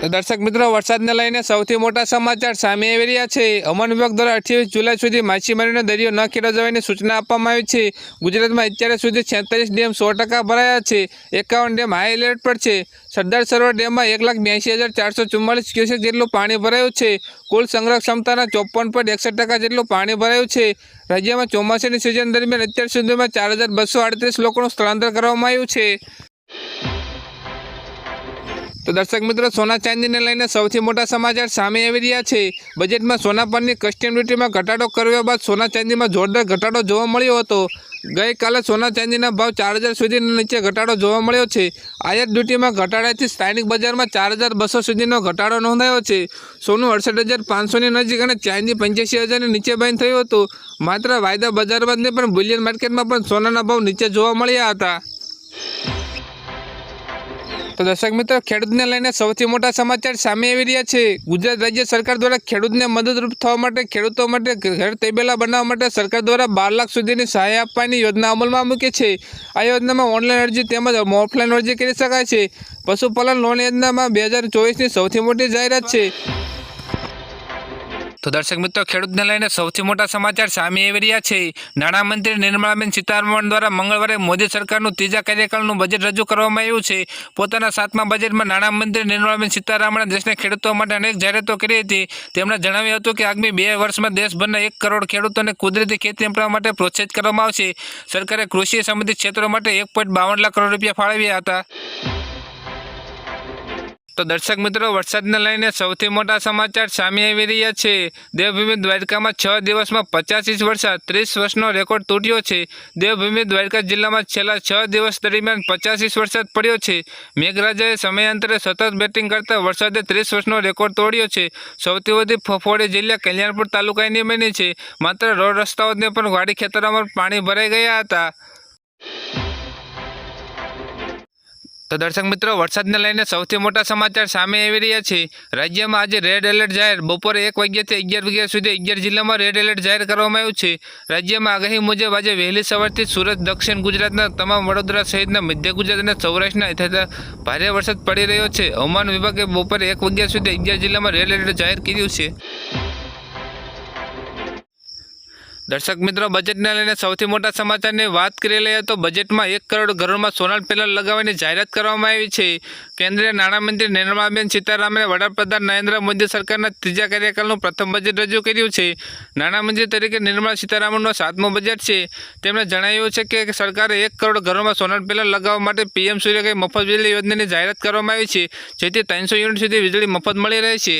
તો દર્શક મિત્રો, વરસાદને લઈને સૌથી મોટા સમાચાર સામે આવી રહ્યા છે. હવામાન વિભાગ દ્વારા અઠ્યાવીસ જુલાઈ સુધી માછીમારીનો દરિયો ન ખેડવા જવાની સૂચના આપવામાં આવી છે. ગુજરાતમાં અત્યારે સુધી છેતાલીસ ડેમ સો ભરાયા છે. એકાવન ડેમ હાઈ એલર્ટ પર છે. સરદાર સરોવર ડેમમાં એક લાખ બ્યાસી હજાર ચારસો ચુમ્માલીસ ક્યુસેક જેટલું પાણી ભરાયું છે. કુલ સંગ્રહ ક્ષમતાના ચોપન પોઈન્ટ એકસઠ ટકા જેટલું પાણી ભરાયું છે. રાજ્યમાં ચોમાસાની સિઝન દરમિયાન અત્યાર સુધીમાં ચાર હજાર બસો આડત્રીસ લોકોનું સ્થળાંતર કરવામાં આવ્યું છે. તો દર્શક મિત્રો, સોના ચાંદીને લઈને સૌથી મોટા સમાચાર સામે આવી રહ્યા છે. બજેટમાં સોના પરની કસ્ટમ ડ્યુટીમાં ઘટાડો કર્યા બાદ સોના ચાંદીમાં જોરદાર ઘટાડો જોવા મળ્યો હતો. ગઈકાલે સોના ચાંદીના ભાવ ચાર હજાર સુધી નીચે ઘટાડો જોવા મળ્યો છે. આયાત ડ્યુટીમાં ઘટાડાથી સ્થાનિક બજારમાં ચાર હજાર બસો સુધીનો ઘટાડો નોંધાયો છે. સોનું અડસઠ હજાર પાંચસોની નજીક અને ચાંદી પંચ્યાસી હજારની નીચે બંધ થયું હતું. માત્ર વાયદા બજાર બાદને પણ બુલિયન માર્કેટમાં પણ સોનાના ભાવ નીચે જોવા મળ્યા હતા. તો દર્શક મિત્રો, ખેડૂતને લઈને સૌથી મોટા સમાચાર સામે આવી રહ્યા છે. ગુજરાત રાજ્ય સરકાર દ્વારા ખેડૂતને મદદરૂપ થવા માટે, ખેડૂતો માટે ઘર તબેલા બનાવવા માટે સરકાર દ્વારા બાર લાખ સુધીની સહાય આપવાની યોજના અમલમાં મૂકી છે. આ યોજનામાં ઓનલાઈન અરજી તેમજ ઓફલાઈન અરજી કરી શકાય છે. પશુપાલન લોન યોજનામાં બે હજાર ચોવીસની સૌથી મોટી જાહેરાત છે. તો દર્શક મિત્રો, ખેડૂતને લઈને સૌથી મોટા સમાચાર સામે આવી રહ્યા છે. નાણામંત્રી નિર્મળાબેન સીતારમણ દ્વારા મંગળવારે મોદી સરકારનું ત્રીજા કાર્યકાળનું બજેટ રજૂ કરવામાં આવ્યું છે. પોતાના સાતમા બજેટમાં નાણામંત્રી નિર્મળાબેન સીતારમણે દેશના ખેડૂતો માટે અનેક જાહેરાતો કરી હતી. તેમણે જણાવ્યું હતું કે, આગામી બે વર્ષમાં દેશભરના એક કરોડ ખેડૂતોને કુદરતી ખેતી અપનાવવા માટે પ્રોત્સાહિત કરવામાં આવશે. સરકારે કૃષિ સંબંધિત ક્ષેત્રો માટે એક લાખ કરોડ રૂપિયા ફાળવ્યા હતા. તો દર્શક મિત્રો, વરસાદને લઈને સૌથી મોટા સમાચાર સામે આવી રહ્યા છે. દેવભૂમિ દ્વારકામાં છ દિવસમાં પચાસ ઇંચ વરસાદ, ત્રીસ વર્ષનો રેકોર્ડ તૂટ્યો છે. દેવભૂમિ દ્વારકા જિલ્લામાં છેલ્લા છ દિવસ દરમિયાન પચાસ ઇંચ વરસાદ પડ્યો છે. મેઘરાજાએ સમયાંતરે સતત બેટિંગ કરતા વરસાદે ત્રીસ વર્ષનો રેકોર્ડ તોડ્યો છે. સૌથી વધુ ફફોડી જિલ્લા કલ્યાણપુર તાલુકાની બની છે. માત્ર રોડ રસ્તાઓને પણ વાડી ખેતરોમાં પાણી ભરાઈ ગયા હતા. તો દર્શક મિત્રો, વરસાદને લઈને સૌથી મોટા સમાચાર સામે આવી રહ્યા છે. રાજ્યમાં આજે રેડ એલર્ટ જાહેર. બપોરે એક વાગ્યાથી અગિયાર વાગ્યા સુધી અગિયાર જિલ્લામાં રેડ એલર્ટ જાહેર કરવામાં આવ્યું છે. રાજ્યમાં આગાહી મુજબ આજે વહેલી સવારથી સુરત, દક્ષિણ ગુજરાતના તમામ વડોદરા સહિતના મધ્ય ગુજરાત અને સૌરાષ્ટ્રના થતા ભારે વરસાદ પડી રહ્યો છે. હવામાન વિભાગે બપોરે એક વાગ્યા સુધી અગિયાર જિલ્લામાં રેડ એલર્ટ જાહેર કર્યું છે. દર્શક મિત્રો, બજેટને લઈને સૌથી મોટા સમાચારની વાત કરી લઈએ તો બજેટમાં એક કરોડ ઘરોમાં સોલાર પેનલ લગાવવાની જાહેરાત કરવામાં આવી છે. કેન્દ્રીય નાણામંત્રી નિર્મલાબેન સીતારામને વડાપ્રધાન નરેન્દ્ર મોદી સરકારના ત્રીજા કાર્યકાળનું પ્રથમ બજેટ રજૂ કર્યું છે. નાણામંત્રી તરીકે નિર્મલા સીતારામનનો સાતમો બજેટ છે. તેમણે જણાવ્યું છે કે સરકારે એક કરોડ ઘરોમાં સોલાર પેનલ લગાવવા માટે પીએમ સૂર્યઘર મફત વીજળી યોજનાની જાહેરાત કરવામાં આવી છે, જેથી ત્રણસો યુનિટ સુધી વીજળી મફત મળી રહે છે.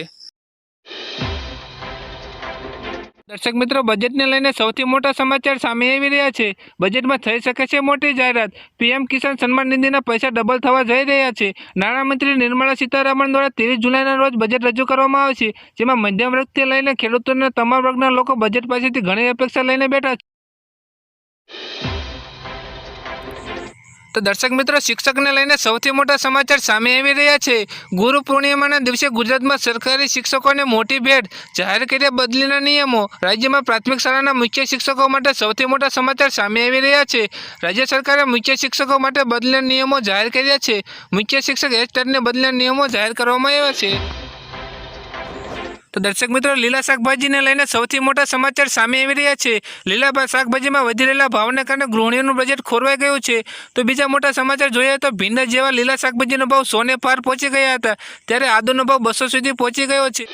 દર્શક મિત્રો, બજેટને લઈને સૌથી મોટા સમાચાર સામે આવી રહ્યા છે. બજેટમાં થઈ શકે છે મોટી જાહેરાત. પીએમ કિસાન સન્માન નિધિના પૈસા ડબલ થવા જઈ રહ્યા છે. નાણામંત્રી નિર્મલા સીતારામન દ્વારા ત્રીસ જુલાઈના રોજ બજેટ રજૂ કરવામાં આવશે, જેમાં મધ્યમ વર્ગથી લઈને ખેડૂતોને તમામ વર્ગના લોકો બજેટ પાસેથી ઘણી અપેક્ષા લઈને બેઠા છે. તો દર્શક મિત્રો, શિક્ષકને લઈને સૌથી મોટા સમાચાર સામે આવી રહ્યા છે. ગુરુ પૂર્ણિમાના દિવસે ગુજરાતમાં સરકારી શિક્ષકોને મોટી ભેટ જાહેર કર્યા બદલીના નિયમો. રાજ્યમાં પ્રાથમિક શાળાના મુખ્ય શિક્ષકો માટે સૌથી મોટા સમાચાર સામે આવી રહ્યા છે. રાજ્ય સરકારે મુખ્ય શિક્ષકો માટે બદલીના નિયમો જાહેર કર્યા છે. મુખ્ય શિક્ષક એચટેટને બદલીના નિયમો જાહેર કરવામાં આવ્યા છે. તો દર્શક મિત્રો, લીલા શાકભાજીને લઈને સૌથી મોટા સમાચાર સામે આવી રહ્યા છે. લીલા શાકભાજીમાં વધી રહેલા ભાવને કારણે ગૃહિણીઓનું બજેટ ખોરવાઈ ગયું છે. તો બીજા મોટા સમાચાર જોઈએ તો ભીંડા જેવા લીલા શાકભાજીનો ભાવ સોને પાર પહોંચી ગયા હતા. ત્યારે આદુનો ભાવ બસો સુધી પહોંચી ગયો છે.